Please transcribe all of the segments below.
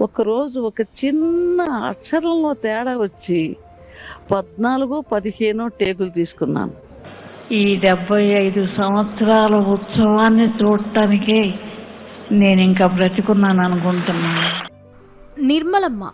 ఒకరోజు ఒక చిన్న అక్షరంలో తేడా వచ్చి పద్నాలుగు పదిహేను టేకులు తీసుకున్నాను. ఈ డెబ్బై ఐదు సంవత్సరాల ఉత్సవాన్ని చూడటానికే నేను ఇంకా బ్రతికున్నాను అనుకుంటున్నాను నిర్మలమ్మ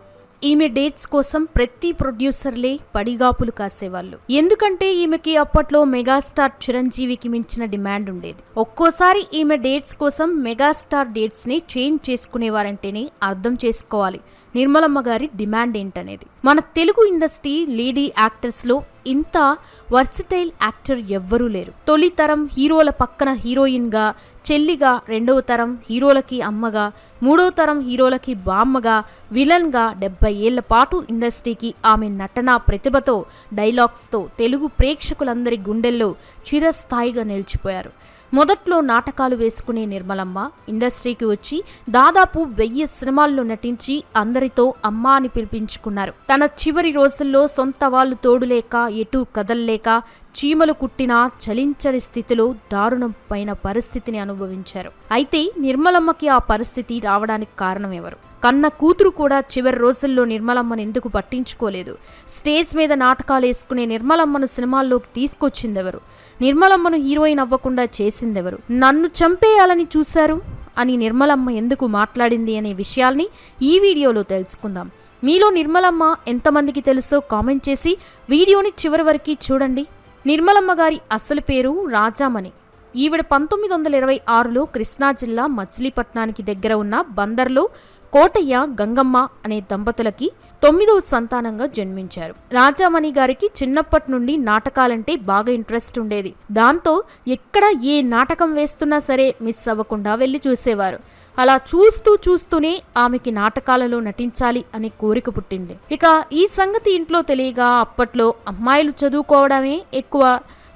ఈమె డేట్స్ కోసం ప్రతి ప్రొడ్యూసర్లే పడిగాపులు కాసేవాళ్ళు. ఎందుకంటే ఈమెకి అప్పట్లో మెగాస్టార్ చిరంజీవికి మించిన డిమాండ్ ఉండేది. ఒక్కోసారి ఈమె డేట్స్ కోసం మెగాస్టార్ డేట్స్ని చేంజ్ చేసుకునేవారంటేనే అర్థం చేసుకోవాలి. నిర్మలమ్మ గారి డిమాండ్ ఏంటనేది. మన తెలుగు ఇండస్ట్రీ లేడీ యాక్టర్స్లో ఇంత వర్సిటైల్ యాక్టర్ ఎవ్వరూ లేరు. తొలి తరం హీరోల పక్కన హీరోయిన్గా చెల్లిగా రెండవ తరం హీరోలకి అమ్మగా మూడవ తరం హీరోలకి బామ్మగా విలన్గా డెబ్బై ఏళ్ళ పాటు ఇండస్ట్రీకి ఆమె నటన ప్రతిభతో డైలాగ్స్తో తెలుగు ప్రేక్షకులందరి గుండెల్లో చిరస్థాయిగా నిలిచిపోయారు. మొదట్లో నాటకాలు వేసుకునే నిర్మలమ్మ ఇండస్ట్రీకి వచ్చి దాదాపు వెయ్యి సినిమాల్లో నటించి అందరితో అమ్మ అని పిలిపించుకున్నారు. తన చివరి రోజుల్లో సొంత వాళ్ళు తోడులేక ఎటూ కదల్లేక చీమలు కుట్టినా చలించని స్థితిలో దారుణమైన పరిస్థితిని అనుభవించారు. అయితే నిర్మలమ్మకి ఆ పరిస్థితి రావడానికి కారణం ఎవరు? కన్న కూతురు కూడా చివరి రోజుల్లో నిర్మలమ్మను ఎందుకు పట్టించుకోలేదు? స్టేజ్ మీద నాటకాలు వేసుకునే నిర్మలమ్మను సినిమాల్లోకి తీసుకొచ్చిందెవరు? నిర్మలమ్మను హీరోయిన్ అవ్వకుండా చేసిందెవరు? నన్ను చంపేయాలని చూశారు? అని నిర్మలమ్మ ఎందుకు మాట్లాడింది అనే విషయాల్ని ఈ వీడియోలో తెలుసుకుందాం. మీలో నిర్మలమ్మ ఎంతమందికి తెలుసో కామెంట్ చేసి వీడియోని చివరి వరకు చూడండి. నిర్మలమ్మ గారి అసలు పేరు రాజామణి. ఈవిడ పంతొమ్మిది వందల ఇరవై ఆరులో కృష్ణా జిల్లా మచిలీపట్నానికి దగ్గర ఉన్న బందర్లో కోటయ్య గంగమ్మ అనే దంపతులకి తొమ్మిదవ సంతానంగా జన్మించారు. రాజామణి గారికి చిన్నప్పటి నుండి నాటకాలంటే బాగా ఇంట్రెస్ట్ ఉండేది. దాంతో ఎక్కడ ఏ నాటకం వేస్తున్నా సరే మిస్ అవ్వకుండా వెళ్ళి చూసేవారు. అలా చూస్తూ చూస్తూనే ఆమెకి నాటకాలలో నటించాలి అనే కోరిక పుట్టింది. ఇక ఈ సంగతి ఇంట్లో తెలియగా అప్పట్లో అమ్మాయిలు చదువుకోవడమే ఎక్కువ.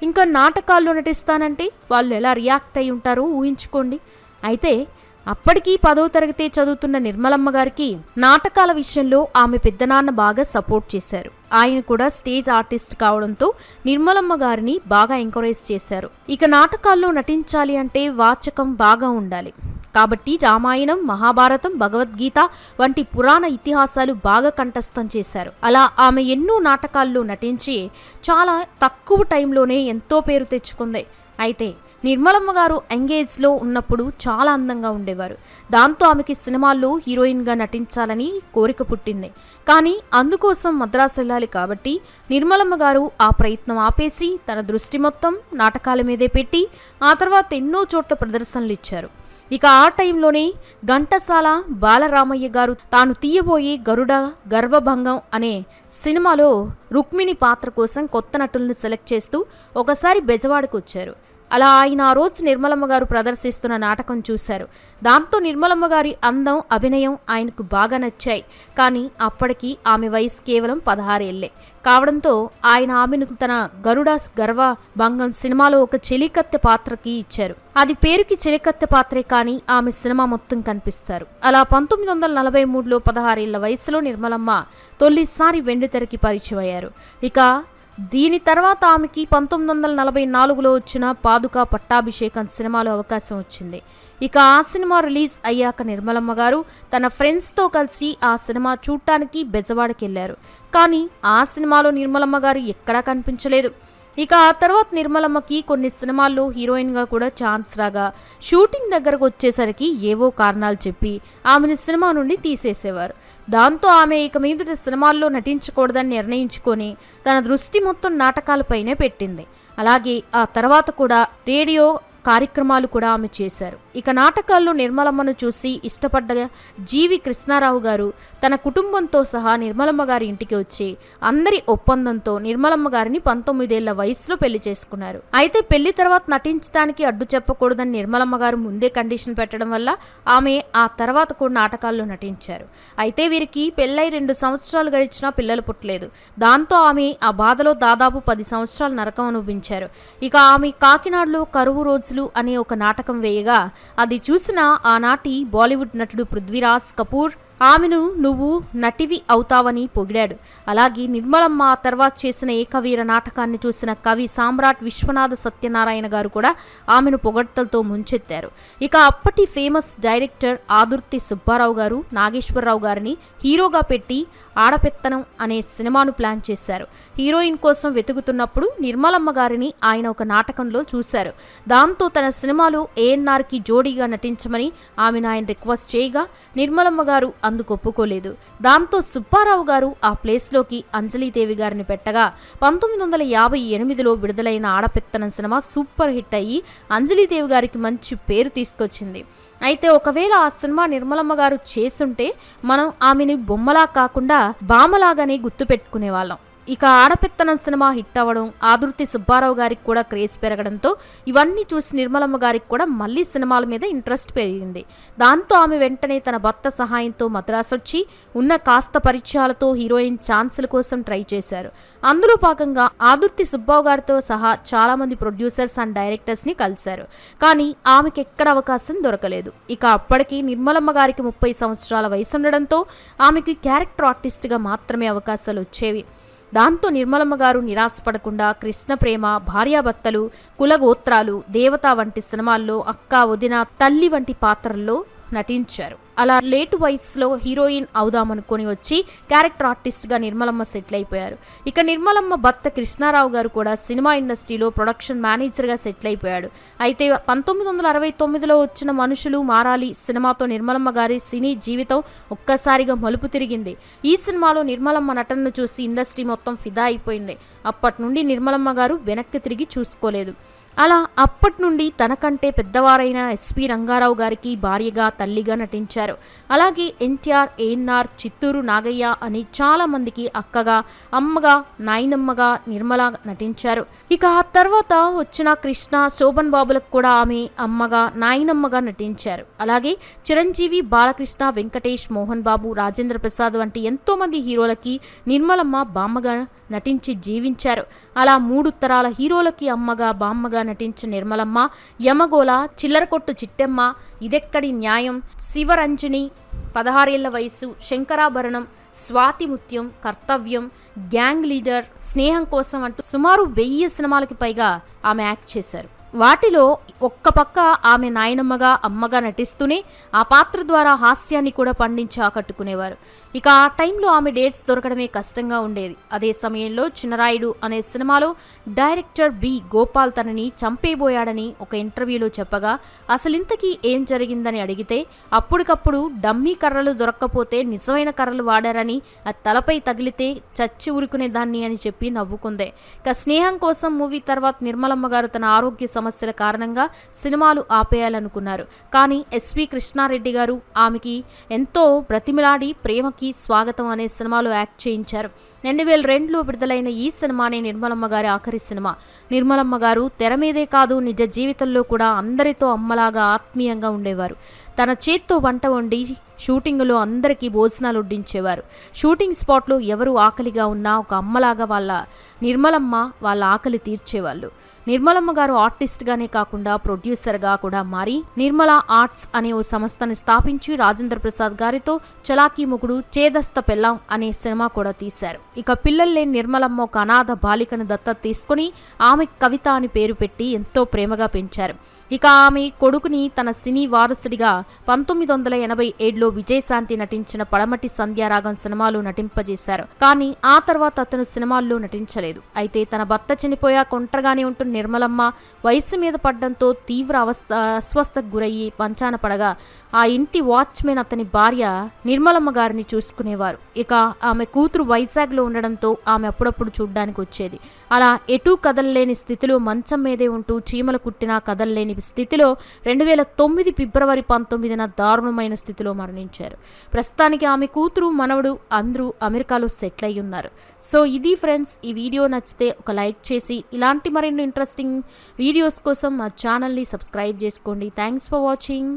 ఇంకా నాటకాల్లో నటిస్తానంటే వాళ్ళు ఎలా రియాక్ట్ అయి ఉంటారో ఊహించుకోండి. అయితే అప్పటికీ పదో తరగతి చదువుతున్న నిర్మలమ్మ గారికి నాటకాల విషయంలో ఆమె పెద్దనాన్న బాగా సపోర్ట్ చేశారు. ఆయన కూడా స్టేజ్ ఆర్టిస్ట్ కావడంతో నిర్మలమ్మ గారిని బాగా ఎంకరేజ్ చేశారు. ఇక నాటకాల్లో నటించాలి అంటే వాచకం బాగా ఉండాలి. కాబట్టి రామాయణం మహాభారతం భగవద్గీత వంటి పురాణ ఇతిహాసాలు బాగా కంఠస్థం చేశారు. అలా ఆమె ఎన్నో నాటకాల్లో నటించి చాలా తక్కువ టైంలోనే ఎంతో పేరు తెచ్చుకుంది. అయితే నిర్మలమ్మ గారు ఎంగేజ్లో ఉన్నప్పుడు చాలా అందంగా ఉండేవారు. దాంతో ఆమెకి సినిమాల్లో హీరోయిన్గా నటించాలని కోరిక పుట్టింది. కానీ అందుకోసం మద్రాసు వెళ్ళాలి కాబట్టి నిర్మలమ్మ గారు ఆ ప్రయత్నం ఆపేసి తన దృష్టి మొత్తం నాటకాల మీదే పెట్టి ఆ తర్వాత ఎన్నో చోట్ల ప్రదర్శనలు ఇచ్చారు. ఇక ఆ టైంలోనే ఘంటసాల బాలరామయ్య గారు తాను తీయబోయే గరుడ గర్వభంగం అనే సినిమాలో రుక్మిణి పాత్ర కోసం కొత్త నటులను సెలెక్ట్ చేస్తూ ఒకసారి బెజవాడకు వచ్చారు. అలా ఆయన ఆ రోజు నిర్మలమ్మ గారు ప్రదర్శిస్తున్న నాటకం చూశారు. దాంతో నిర్మలమ్మ గారి అందం అభినయం ఆయనకు బాగా నచ్చాయి. కానీ అప్పటికి ఆమె వయసు కేవలం పదహారేళ్ళే కావడంతో ఆయన ఆమెను తన గరుడ గర్వ భంగం సినిమాలో ఒక చెలికత్తె పాత్రకి ఇచ్చారు. అది పేరుకి చెలికత్తె పాత్రే కానీ ఆమె సినిమా మొత్తం కనిపిస్తారు. అలా పంతొమ్మిది వందల నలభై మూడులో పదహారేళ్ళ వయసులో నిర్మలమ్మ తొలిసారి వెండితెరకి పరిచయం అయ్యారు ఇక దీని తర్వాత ఆమెకి పంతొమ్మిది వందల నలభై నాలుగులో వచ్చిన పాదుక పట్టాభిషేకం సినిమాలో అవకాశం వచ్చింది. ఇక ఆ సినిమా రిలీజ్ అయ్యాక నిర్మలమ్మ గారు తన ఫ్రెండ్స్తో కలిసి ఆ సినిమా చూడటానికి బెజవాడకి వెళ్ళారు కానీ ఆ సినిమాలో నిర్మలమ్మ గారు ఎక్కడా కనిపించలేదు. ఇక ఆ తర్వాత నిర్మలమ్మకి కొన్ని సినిమాల్లో హీరోయిన్గా కూడా ఛాన్స్ రాగా షూటింగ్ దగ్గరకు వచ్చేసరికి ఏవో కారణాలు చెప్పి ఆమెను సినిమా నుండి తీసేసేవారు. దాంతో ఆమె ఇక మీదట సినిమాల్లో నటించకూడదని నిర్ణయించుకొని తన దృష్టి మొత్తం నాటకాలపైనే పెట్టింది. అలాగే ఆ తర్వాత కూడా రేడియో కార్యక్రమాలు కూడా ఆమె చేశారు. ఇక నాటకాల్లో నిర్మలమ్మను చూసి ఇష్టపడ్డ జీవి కృష్ణారావు గారు తన కుటుంబంతో సహా నిర్మలమ్మ గారి ఇంటికి వచ్చి అందరి ఒప్పందంతో నిర్మలమ్మ గారిని పంతొమ్మిదేళ్ళ వయసులో పెళ్ళి చేసుకున్నారు. అయితే పెళ్ళి తర్వాత నటించడానికి అడ్డు చెప్పకూడదని నిర్మలమ్మ గారు ముందే కండిషన్ పెట్టడం వల్ల ఆమె ఆ తర్వాత కూడా నాటకాల్లో నటించారు. అయితే వీరికి పెళ్ళై రెండు సంవత్సరాలు గడిచినా పిల్లలు పుట్టలేదు. దాంతో ఆమె ఆ బాధలో దాదాపు పది సంవత్సరాలు నరకం అనుభవించారు. ఇక ఆమె కాకినాడలో కరువు రోజులు అనే ఒక నాటకం వేయగా అది చూసిన ఆనాటి బాలీవుడ్ నటుడు పృథ్వీరాజ్ కపూర్ ఆమెను నువ్వు నటివి అవుతావని పొగిడాడు. అలాగే నిర్మలమ్మ తర్వాత చేసిన ఏకవీర నాటకాన్ని చూసిన కవి సామ్రాట్ విశ్వనాథ సత్యనారాయణ గారు కూడా ఆమెను పొగడ్తలతో ముంచెత్తారు. ఇక అప్పటి ఫేమస్ డైరెక్టర్ ఆదుర్తి సుబ్బారావు గారు నాగేశ్వరరావు గారిని హీరోగా పెట్టి ఆడపెత్తనం అనే సినిమాను ప్లాన్ చేశారు. హీరోయిన్ కోసం వెతుకుతున్నప్పుడు నిర్మలమ్మ గారిని ఆయన ఒక నాటకంలో చూశారు. దాంతో తన సినిమాలో ఏఎన్ఆర్కి జోడీగా నటించమని ఆమెను ఆయన రిక్వెస్ట్ చేయగా నిర్మలమ్మ గారు అందుకు ఒప్పుకోలేదు దాంతో సుబ్బారావు గారు ఆ ప్లేస్లోకి అంజలీదేవి గారిని పెట్టగా పంతొమ్మిది వందల యాభై ఎనిమిదిలో విడుదలైన ఆడపెత్తనం సినిమా సూపర్ హిట్ అయ్యి అంజలీదేవి గారికి మంచి పేరు తీసుకొచ్చింది. అయితే ఒకవేళ ఆ సినిమా నిర్మలమ్మ గారు చేసుంటే మనం ఆమెని బొమ్మలా కాకుండా బామలాగానే గుర్తుపెట్టుకునే వాళ్ళం ఇక ఆడపిత్తనం సినిమా హిట్ అవ్వడం ఆదుర్తి సుబ్బారావు గారికి కూడా క్రేజ్ పెరగడంతో ఇవన్నీ చూసి నిర్మలమ్మ గారికి కూడా మళ్ళీ సినిమాల మీద ఇంట్రెస్ట్ పెరిగింది. దాంతో ఆమె వెంటనే తన భర్త సహాయంతో మద్రాసు వచ్చి ఉన్న కాస్త పరిచయాలతో హీరోయిన్ ఛాన్సుల కోసం ట్రై చేశారు. అందులో భాగంగా ఆదుర్తి సుబ్బారావు గారితో సహా చాలామంది ప్రొడ్యూసర్స్ అండ్ డైరెక్టర్స్ని కలిశారు. కానీ ఆమెకి ఎక్కడ అవకాశం దొరకలేదు. ఇక అప్పటికి నిర్మలమ్మ గారికి ముప్పై సంవత్సరాల వయసు ఉండడంతో ఆమెకి క్యారెక్టర్ ఆర్టిస్ట్గా మాత్రమే అవకాశాలు వచ్చేవి. దాంతో నిర్మలమ్మ గారు నిరాశపడకుండా కృష్ణ ప్రేమ భార్యాభర్తలు కులగోత్రాలు దేవత వంటి సినిమాల్లో అక్క వదిన తల్లి వంటి పాత్రల్లో నటించారు. అలా లేటు వయసులో హీరోయిన్ అవుదామనుకొని వచ్చి క్యారెక్టర్ ఆర్టిస్ట్గా నిర్మలమ్మ సెటిల్ అయిపోయారు. ఇక నిర్మలమ్మ భర్త కృష్ణారావు గారు కూడా సినిమా ఇండస్ట్రీలో ప్రొడక్షన్ మేనేజర్గా సెటిల్ అయిపోయాడు. అయితే పంతొమ్మిది వందల అరవై తొమ్మిదిలో వచ్చిన మనుషులు మారాలి సినిమాతో నిర్మలమ్మ గారి సినీ జీవితం ఒక్కసారిగా మలుపు తిరిగింది. ఈ సినిమాలో నిర్మలమ్మ నటనను చూసి ఇండస్ట్రీ మొత్తం ఫిదా అయిపోయింది. అప్పటి నుండి నిర్మలమ్మ గారు వెనక్కి తిరిగి చూసుకోలేదు. అలా అప్పటి నుండి తనకంటే పెద్దవారైన ఎస్పి రంగారావు గారికి భార్యగా తల్లిగా నటించారు. అలాగే ఎన్టీఆర్ ఏఎన్ఆర్ చిత్తూరు నాగయ్య అని చాలా మందికి అక్కగా అమ్మగా నాయనమ్మగా నిర్మల నటించారు. ఇక ఆ తర్వాత వచ్చిన కృష్ణ శోభన్ బాబులకు కూడా ఆమె అమ్మగా నాయనమ్మగా నటించారు. అలాగే చిరంజీవి బాలకృష్ణ వెంకటేష్ మోహన్ బాబు రాజేంద్ర ప్రసాద్ వంటి ఎంతో మంది హీరోలకి నిర్మలమ్మ బామ్మగా నటించి జీవించారు. అలా మూడు తరాల హీరోలకి అమ్మగా బామ్మగా నటించిన నిర్మలమ్మ యమగోళ చిల్లరకొట్టు చిట్టెమ్మ ఇదెక్కడి న్యాయం? శివరంజని పదహారేళ్ళ వయసు శంకరాభరణం స్వాతిముత్యం కర్తవ్యం గ్యాంగ్ లీడర్ స్నేహం కోసం అంటూ సుమారు వెయ్యి సినిమాలకి పైగా ఆమె యాక్ట్ చేశారు. వాటిలో ఒక్క పక్క ఆమె నాయనమ్మగా అమ్మగా నటిస్తూనే ఆ పాత్ర ద్వారా హాస్యాన్ని కూడా పండించి ఆకట్టుకునేవారు. ఇక ఆ టైంలో ఆమె డేట్స్ దొరకడమే కష్టంగా ఉండేది. అదే సమయంలో చిన్నరాయుడు అనే సినిమాలో డైరెక్టర్ బి. గోపాల్ తనని చంపేబోయాడని ఒక ఇంటర్వ్యూలో చెప్పగా అసలింతకీ ఏం జరిగిందని అడిగితే అప్పటికప్పుడు డమ్మీ కర్రలు దొరక్కపోతే నిజమైన కర్రలు వాడారని అది తలపై తగిలితే చచ్చి ఊరుకునే దాన్ని అని చెప్పి నవ్వుకుందే. ఇక స్నేహం కోసం మూవీ తర్వాత నిర్మలమ్మ గారు తన ఆరోగ్య సమస్యల కారణంగా సినిమాలు ఆపేయాలనుకున్నారు. కానీ ఎస్వి కృష్ణారెడ్డి గారు ఆమెకి ఎంతో బ్రతిమిలాడి ప్రేమకి స్వాగతం అనే సినిమాలో యాక్ట్ చేయించారు. రెండు వేల రెండులో విడుదలైన ఈ సినిమానే నిర్మలమ్మ గారి ఆఖరి సినిమా. నిర్మలమ్మ గారు తెర మీదే కాదు నిజ జీవితంలో కూడా అందరితో అమ్మలాగా ఆత్మీయంగా ఉండేవారు. తన చేత్తో వంట వండి షూటింగ్లో అందరికీ భోజనాలు వడ్డించేవారు. షూటింగ్ స్పాట్లో ఎవరు ఆకలిగా ఉన్నా ఒక అమ్మలాగా వాళ్ళ నిర్మలమ్మ వాళ్ళ ఆకలి తీర్చేవాళ్ళు. నిర్మలమ్మ గారు ఆర్టిస్ట్గానే కాకుండా ప్రొడ్యూసర్గా కూడా మారి నిర్మల ఆర్ట్స్ అనే ఓ సంస్థని స్థాపించి రాజేంద్ర ప్రసాద్ గారితో చలాకీ ముగుడు చేదస్త పెళ్ళాం అనే సినిమా కూడా తీశారు. ఇక పిల్లల్లే నిర్మలమ్మ ఒక అనాథ బాలికను దత్తత తీసుకుని ఆమె కవిత అని పేరు పెట్టి ఎంతో ప్రేమగా పెంచారు. ఇక ఆమె కొడుకుని తన సినీ వారసుడిగా పంతొమ్మిది వందల ఎనభై ఏడులో విజయశాంతి నటించిన పడమటి సంధ్యారాగం సినిమాలో నటింపజేశారు. కానీ ఆ తర్వాత అతను సినిమాల్లో నటించలేదు. అయితే తన భర్త చనిపోయాక ఒంటరిగానే ఉంటున్న నిర్మలమ్మ వయసు మీద పడ్డంతో తీవ్ర అవస్థ అస్వస్థకు గురయ్యి పంచాన పడగా ఆ ఇంటి వాచ్మెన్ అతని భార్య నిర్మలమ్మ గారిని చూసుకునేవారు. ఇక ఆమె కూతురు వైజాగ్లో ఉండడంతో ఆమె అప్పుడప్పుడు చూడ్డానికి వచ్చేది అలా ఎటూ కదలలేని స్థితిలో మంచం మీదే ఉంటూ చీమలు కుట్టినా కదలలేని స్థితిలో రెండు వేల తొమ్మిది ఫిబ్రవరి పంతొమ్మిదిన దారుణమైన స్థితిలో మరణించారు. ప్రస్తుతానికి ఆమె కూతురు మనవడు అందరూ అమెరికాలో సెటిల్ అయి ఉన్నారు. సో ఇది ఫ్రెండ్స్ ఈ వీడియో నచ్చితే ఒక లైక్ చేసి ఇలాంటి మరిన్ని ఇంట్రెస్టింగ్ వీడియోస్ కోసం మా ఛానల్ని సబ్స్క్రైబ్ చేసుకోండి. Thanks for watching.